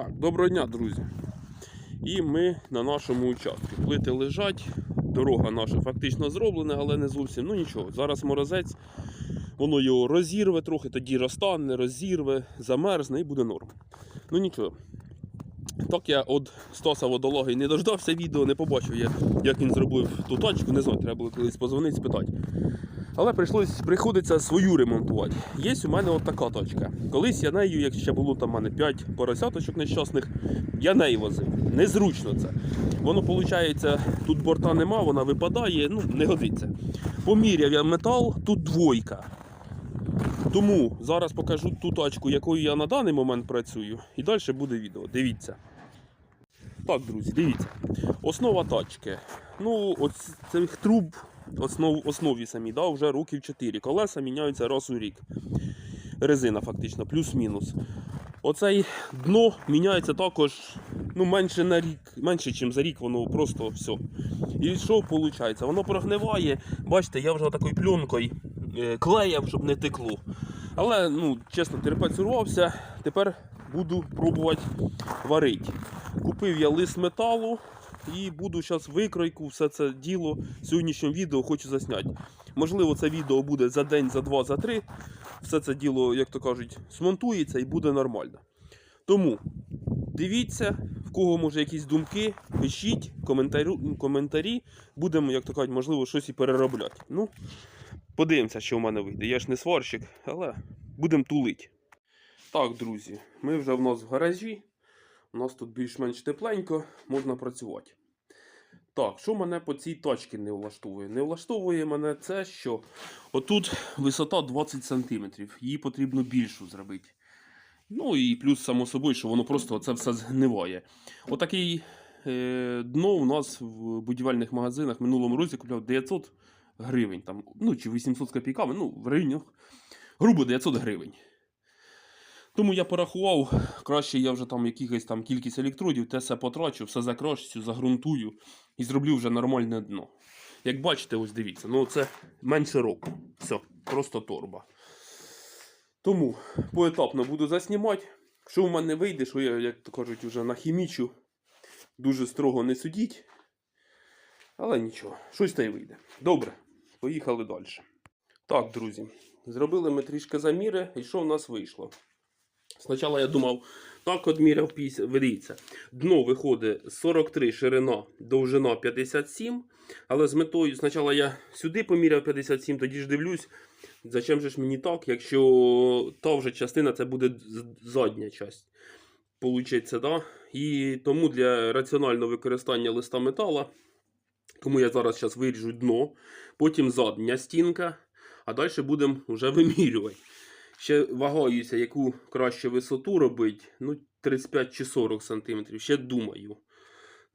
Так, доброго дня, друзі. І ми на нашому участку. Плити лежать, дорога наша фактично зроблена, але не зовсім. Ну нічого. Зараз морозець, воно його розірве трохи, тоді розтане, розірве, замерзне і буде норм. Ну нічого. Так я від Стаса Водологи не дождався відео, не побачив, я, як він зробив ту тачку, не знаю, треба було колись позвонити, спитати. Але прийшлось, приходиться свою ремонтувати. Є у мене от така тачка. Колись я нею, як ще було там у мене 5 поросяточок нещасних, я нею возив. Незручно це. Воно, виходить, тут борта нема, вона випадає, ну, не годиться. Поміряв я метал, тут двойка. Тому зараз покажу ту тачку, якою я на даний момент працюю, і далі буде відео. Дивіться. Так, друзі, дивіться. Основа тачки. Ну, от цих труб, основ, основі самі, да, вже років 4. Колеса міняються раз у рік. Резина фактично, плюс-мінус. Оцей дно міняється також ну, менше на рік, менше, ніж за рік, воно просто все. І що виходить? Воно прогниває. Бачите, я вже такою пленкою е, щоб не текло. Але, ну, чесно, терпець урвався. Тепер буду пробувати варити. Купив я лист металу і буду зараз викройку, все це діло в сьогоднішньому відео хочу засняти. Можливо, це відео буде за день, за два, за три. Все це діло, як то кажуть, смонтується і буде нормально. Тому дивіться, в кого може якісь думки, пишіть коментарю, коментарі. Будемо, як то кажуть, можливо, щось і переробляти. Ну, подивимося, що в мене вийде. Я ж не сварщик, але будемо тулити. Так, друзі, ми вже в нас в гаражі. У нас тут більш-менш тепленько, можна працювати. Так, що мене по цій точці не влаштовує? Не влаштовує мене це, що отут висота 20 см, її потрібно більшу зробити. Ну і плюс, само собою, що воно просто це все згниває. Отакий е, дно у нас в будівельних магазинах в минулому році купляв 900 гривень, там, ну чи 800 з копійками, ну в районі, грубо 900 гривень. Тому я порахував, краще я вже там якихось там кількість електродів, те все потрачу, все закрашую, загрунтую і зроблю вже нормальне дно. Як бачите, ось дивіться, ну це менше року. Все, просто торба. Тому поетапно буду заснімати. Що в мене вийде, що я, як то кажуть, вже нахімічу, дуже строго не судіть. Але нічого, щось та й вийде. Добре, поїхали далі. Так, друзі, зробили ми трішки заміри, і що в нас вийшло? Спочатку я думав, так одміряв 50. Дно виходить 43 ширина, довжина 57. Але з метою, спочатку я сюди поміряв 57, тоді ж дивлюсь, зачем же ж мені так, якщо та вже частина це буде задня частина. Получиться, да? І тому для раціонального використання листа метала, тому я зараз зараз виріжу дно, потім задня стінка, а далі будемо вже вимірювати. Ще вагаюся, яку краще висоту робити. Ну, 35 чи 40 см. Ще думаю.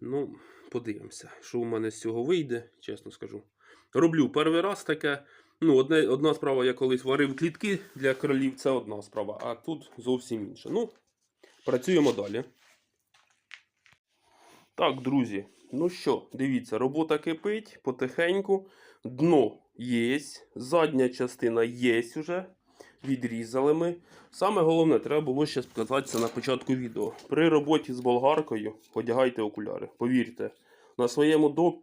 Ну, подивимося, що у мене з цього вийде, чесно скажу. Роблю перший раз таке. Ну, одне, одна справа, я колись варив клітки для кролів, це одна справа, а тут зовсім інша. Ну, працюємо далі. Так, друзі, ну що, дивіться, робота кипить потихеньку. Дно є, задня частина є вже. Відрізали ми. Саме головне, треба було ще сказати це на початку відео. При роботі з болгаркою одягайте окуляри. Повірте, на своєму до-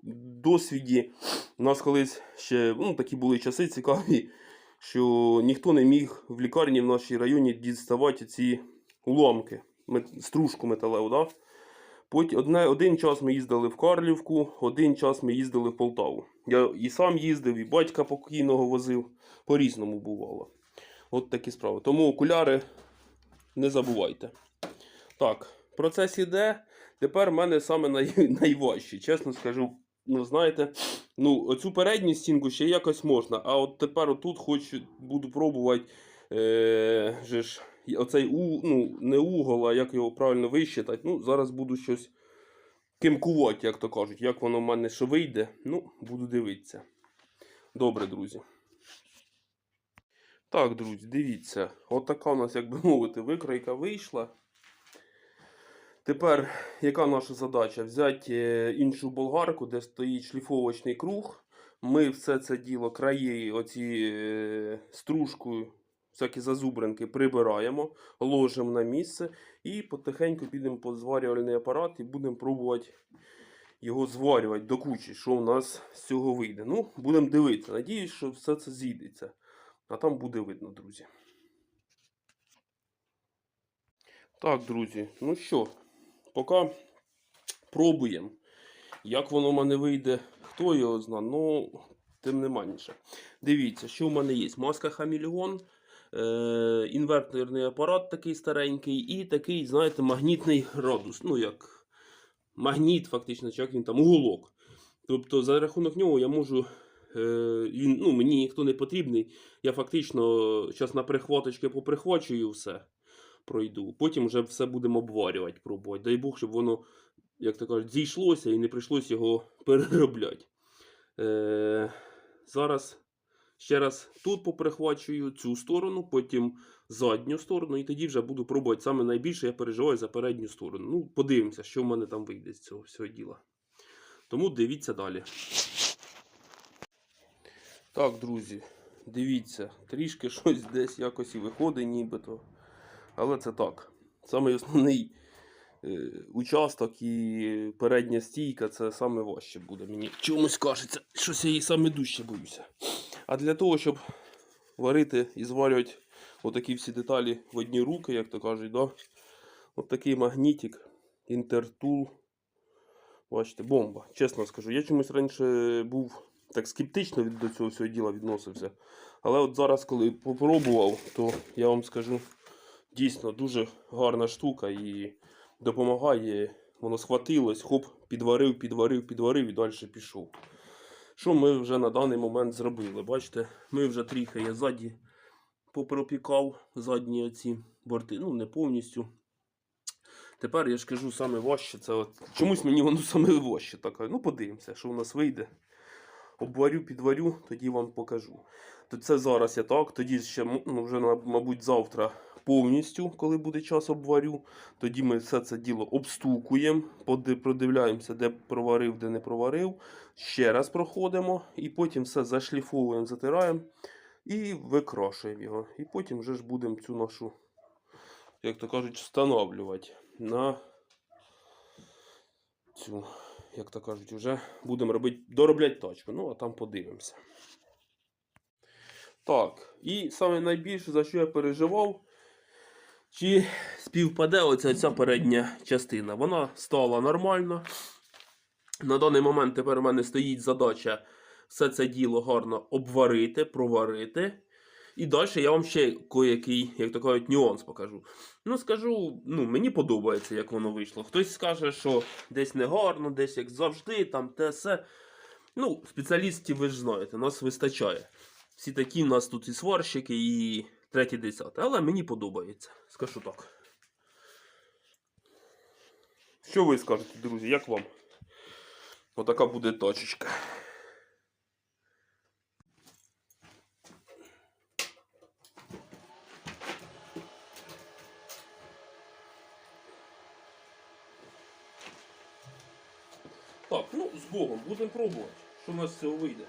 досвіді у нас колись ще ну, такі були часи цікаві, що ніхто не міг в лікарні в нашій районі діставати ці уламки, стружку металеву. Да? Одне, один час ми їздили в Карлівку, один час ми їздили в Полтаву. Я і сам їздив, і батька покійного возив. По-різному бувало. От такі справи. Тому окуляри не забувайте. Так, процес іде. Тепер в мене саме най... найважче. Чесно скажу, ну знаєте, ну, оцю передню стінку ще якось можна, а от тепер отут хочу, буду пробувати. Е... же ж, оцей у... ну, не угол, а як його правильно вищитати. Ну, зараз буду щось кимкувати, як то кажуть. Як воно в мене що вийде, ну, буду дивитися. Добре, друзі. Так, друзі, дивіться, отака у нас, як би мовити, викройка вийшла. Тепер, яка наша задача? Взяти е, іншу болгарку, де стоїть шліфовочний круг. Ми все це діло краї оці е, стружкою всякі зазубринки прибираємо, ложимо на місце і потихеньку підемо по зварювальний апарат і будемо пробувати його зварювати до кучі, що в нас з цього вийде. Ну, будемо дивитися. Надіюсь, що все це зійдеться. А там буде видно, друзі. Так, друзі, ну що, поки пробуємо. Як воно в мене вийде, хто його зна, ну, тим не менше. Дивіться, що в мене є. Маска Хамільгон, е- інверторний апарат такий старенький, і такий, знаєте, магнітний градус. Ну, як магніт, фактично, чи як він там, уголок. Тобто, за рахунок нього я можу. Е, він, ну, мені ніхто не потрібний. Я фактично зараз на прихваточки поприхвачую все пройду. Потім вже все будемо обварювати, пробувати. Дай Бог, щоб воно, як то кажуть, зійшлося і не прийшлось його переробляти. Е, зараз ще раз тут поприхвачую цю сторону, потім задню сторону, і тоді вже буду пробувати. Саме найбільше я переживаю за передню сторону. Ну, подивимося, що в мене там вийде з цього всього діла. Тому дивіться далі. Так, друзі, дивіться, трішки щось десь якось і виходить, нібито. Але це так. Самий основний е, участок і передня стійка це саме важче буде. Мені чомусь кажеться, щось я її саме дужче боюся. А для того, щоб варити і зварювати отакі всі деталі в одні руки, як то кажуть, да? от такий магнітик, інтертул. Бачите, бомба. Чесно скажу. Я чомусь раніше був так скептично до цього всього діла відносився. Але от зараз, коли попробував, то я вам скажу, дійсно дуже гарна штука і допомагає. Воно схватилось, хоп, підварив, підварив, підварив і далі пішов. Що ми вже на даний момент зробили? Бачите, ми вже трохи я ззаді попропікав задні оці борти, ну не повністю. Тепер я ж кажу саме важче. Це от, чомусь мені воно саме важче. Таке. Ну, подивимося, що у нас вийде. Обварю, підварю, тоді вам покажу. То це зараз я так, тоді ще ну, вже, мабуть, завтра повністю, коли буде час обварю. Тоді ми все це діло обстукуємо, продивляємося, де проварив, де не проварив. Ще раз проходимо і потім все зашліфовуємо, затираємо і викрошуємо його. І потім вже ж будемо цю нашу, як то кажуть, встановлювати на цю, як то кажуть, вже будемо робити, доробляти тачку. Ну, а там подивимося. Так, і саме найбільше, за що я переживав, чи співпаде оця ця передня частина. Вона стала нормально. На даний момент тепер у мене стоїть задача все це діло гарно обварити, проварити. І далі я вам ще коякий, як то кажуть, нюанс покажу. Ну, скажу, ну, мені подобається, як воно вийшло. Хтось скаже, що десь не гарно, десь як завжди, там те все. Ну, спеціалістів ви ж знаєте, нас вистачає. Всі такі в нас тут і сварщики, і треті десяте. Але мені подобається. Скажу так. Що ви скажете, друзі, як вам? Отака буде точечка. Так, ну з Богом, будемо пробувати, що в нас з цього вийде.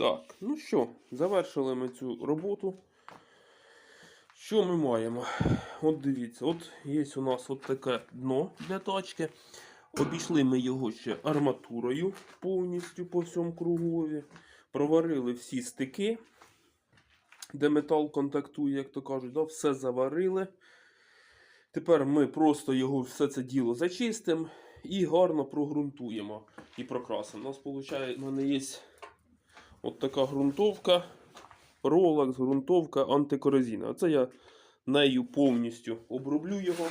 Так, ну що, завершили ми цю роботу. Що ми маємо? От дивіться, от є у нас от таке дно для тачки. Обійшли ми його ще арматурою повністю по всьому кругові. Проварили всі стики, де метал контактує, як то кажуть, да? все заварили. Тепер ми просто його все це діло зачистимо і гарно прогрунтуємо і прокрасимо. У нас виходить, в мене є от така ґрунтовка, Rolex, ґрунтовка антикорозійна. Оце я нею повністю оброблю його.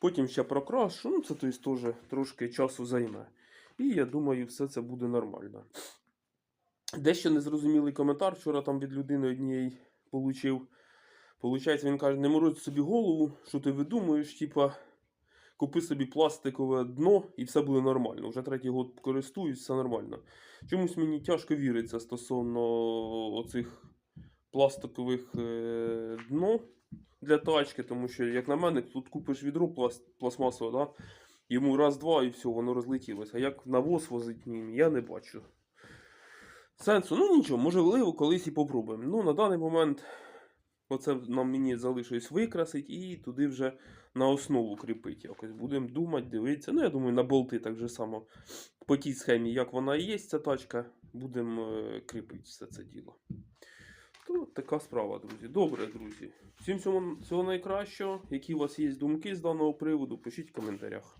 Потім ще прокрашу. Ну, це тобто, теж трошки часу займе. І я думаю, все це буде нормально. Дещо незрозумілий коментар вчора там від людини однієї получив. Получається, він каже, не морозь собі голову, що ти видумуєш, типа, купи собі пластикове дно і все буде нормально. Вже третій год користуюсь, все нормально. Чомусь мені тяжко віриться стосовно оцих пластикових е, дно для тачки, тому що, як на мене, тут купиш відро пласт, пластмасове, да? йому раз-два і все, воно розлетілося. А як навоз возить ним, я не бачу. Сенсу, ну нічого, можливо, колись і попробуємо. Ну, на даний момент оце нам мені залишилось викрасить і туди вже на основу кріпити якось. Будемо думати, дивитися. Ну, я думаю, на болти так же само по тій схемі, як вона і є, ця тачка, будемо е, кріпити все це діло. То така справа, друзі. Добре, друзі. Всім всього, всього найкращого. Які у вас є думки з даного приводу, пишіть в коментарях.